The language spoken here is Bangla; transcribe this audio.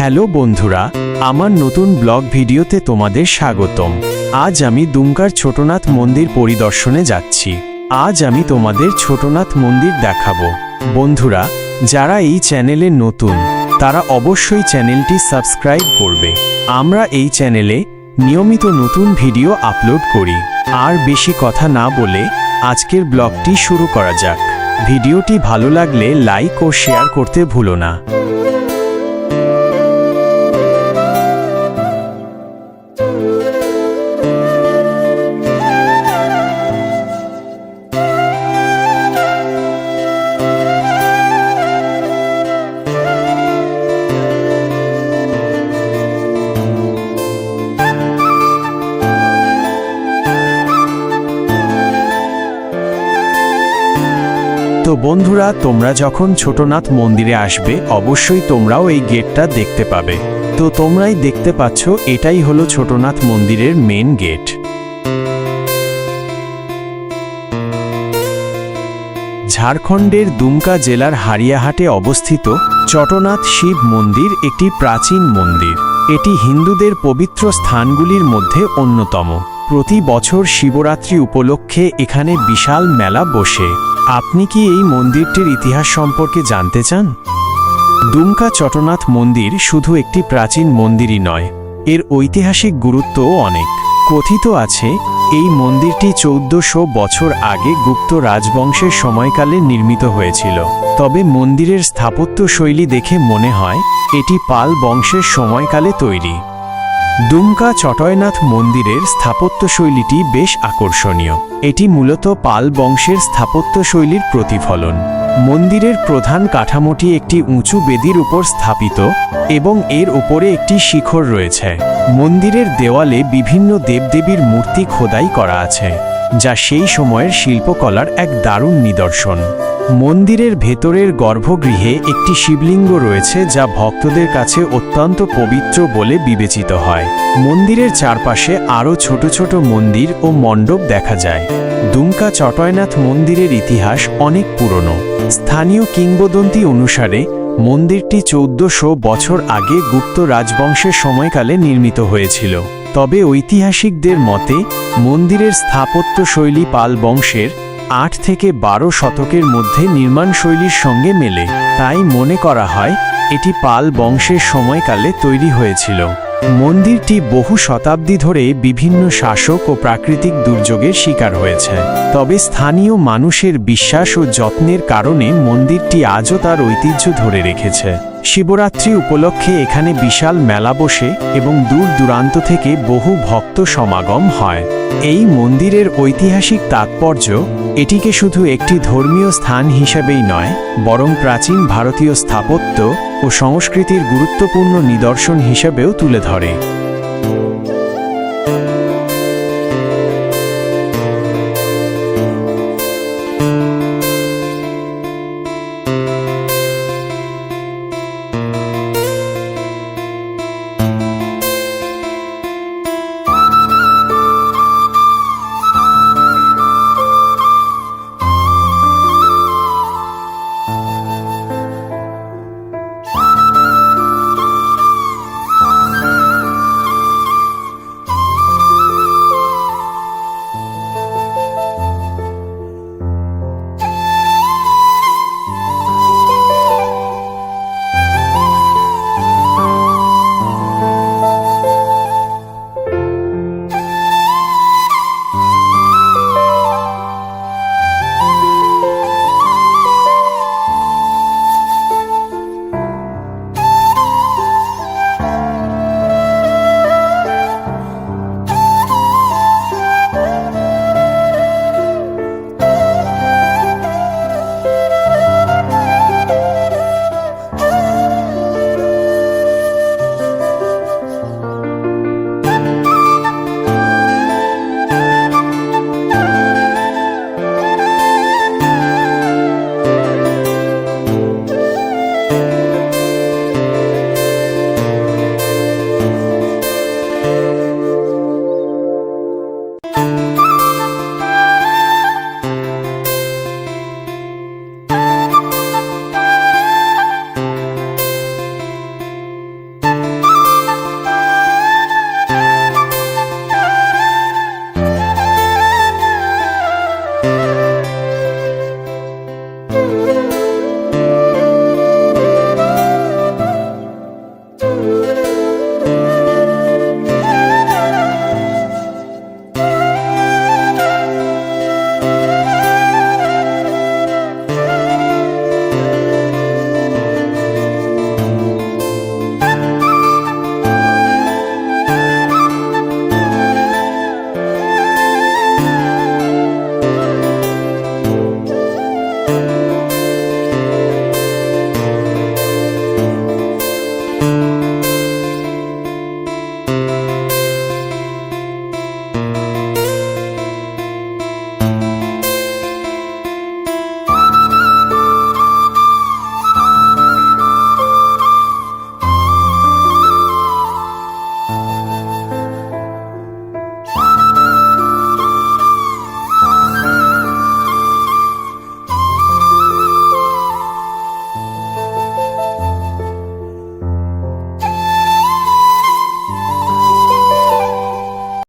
হ্যালো বন্ধুরা, আমার নতুন ব্লগ ভিডিওতে তোমাদের স্বাগতম। আজ আমি দুমকার ছোটনাথ মন্দির পরিদর্শনে যাচ্ছি। আজ আমি তোমাদের ছোটনাথ মন্দির দেখাবো। বন্ধুরা, যারা এই চ্যানেলে নতুন, তারা অবশ্যই চ্যানেলটি সাবস্ক্রাইব করবে। আমরা এই চ্যানেলে নিয়মিত নতুন ভিডিও আপলোড করি। আর বেশি কথা না বলে আজকের ব্লগটি শুরু করা যাক। ভিডিওটি ভালো লাগলে লাইক ও শেয়ার করতে ভুলো না। তো বন্ধুরা, তোমরা যখন ছোটনাথ মন্দিরে আসবে, অবশ্যই তোমরাও এই গেটটা দেখতে পাবে। তো তোমরাই দেখতে পাচ্ছ, এটাই হলো ছোটনাথ মন্দিরের মেন গেট ঝাড়খণ্ডের দুমকা জেলার হারিয়াহাটে অবস্থিত চটনাথ শিব মন্দির একটি প্রাচীন মন্দির। এটি হিন্দুদের পবিত্র স্থানগুলির মধ্যে অন্যতম। প্রতি বছর শিবরাত্রি উপলক্ষে এখানে বিশাল মেলা বসে। আপনি কি এই মন্দিরটির ইতিহাস সম্পর্কে জানতে চান? দুমকা চটনাথ মন্দির শুধু একটি প্রাচীন মন্দিরই নয়, এর ঐতিহাসিক গুরুত্বও অনেক। কথিত আছে, এই মন্দিরটি চৌদ্দশো বছর আগে গুপ্ত রাজবংশের সময়কালে নির্মিত হয়েছিল। তবে মন্দিরের স্থাপত্য শৈলী দেখে মনে হয়, এটি পাল বংশের সময়কালে তৈরি। দুমকা চটয়নাথ মন্দিরের স্থাপত্যশৈলীটি বেশ আকর্ষণীয়। এটি মূলত পাল বংশের স্থাপত্যশৈলীর প্রতিফলন। মন্দিরের প্রধান কাঠামোটি একটি উঁচু বেদির উপর স্থাপিত এবং এর উপরে একটি শিখর রয়েছে। মন্দিরের দেওয়ালে বিভিন্ন দেবদেবীর মূর্তি খোদাই করা আছে, যা সেই সময়ের শিল্পকলার এক দারুণ নিদর্শন। মন্দিরের ভেতরের গর্ভগৃহে একটি শিবলিঙ্গ রয়েছে যা ভক্তদের কাছে অত্যন্ত পবিত্র বলে বিবেচিত হয়। মন্দিরের চারপাশে আরও ছোট ছোট মন্দির ও মণ্ডপ দেখা যায়। দুমকা চটয়নাথ মন্দিরের ইতিহাস অনেক পুরনো। স্থানীয় কিংবদন্তি অনুসারে, মন্দিরটি চৌদ্দশো বছর আগে গুপ্ত রাজবংশের সময়কালে নির্মিত হয়েছিল। তবে ঐতিহাসিকদের মতে, মন্দিরের স্থাপত্য শৈলী পাল বংশের আট থেকে বারো শতকের মধ্যে নির্মাণশৈলীর সঙ্গে মেলে। তাই মনে করা হয়, এটি পাল বংশের সময়কালে তৈরি হয়েছিল। মন্দিরটি বহু শতাব্দী ধরে বিভিন্ন শাসক ও প্রাকৃতিক দুর্যোগের শিকার হয়েছে। তবে স্থানীয় মানুষের বিশ্বাস ও যত্নের কারণে মন্দিরটি আজও তার ঐতিহ্য ধরে রেখেছে। শিবরাত্রি উপলক্ষে এখানে বিশাল মেলা বসে এবং দূর দূরান্ত থেকে বহু ভক্ত সমাগম হয়। এই মন্দিরের ঐতিহাসিক তাৎপর্য, এটিকে শুধু একটি ধর্মীয় স্থান হিসাবেই নয়, বরং প্রাচীন ভারতীয় স্থাপত্য ও সংস্কৃতির গুরুত্বপূর্ণ নিদর্শন হিসাবেও তুলে ধরে।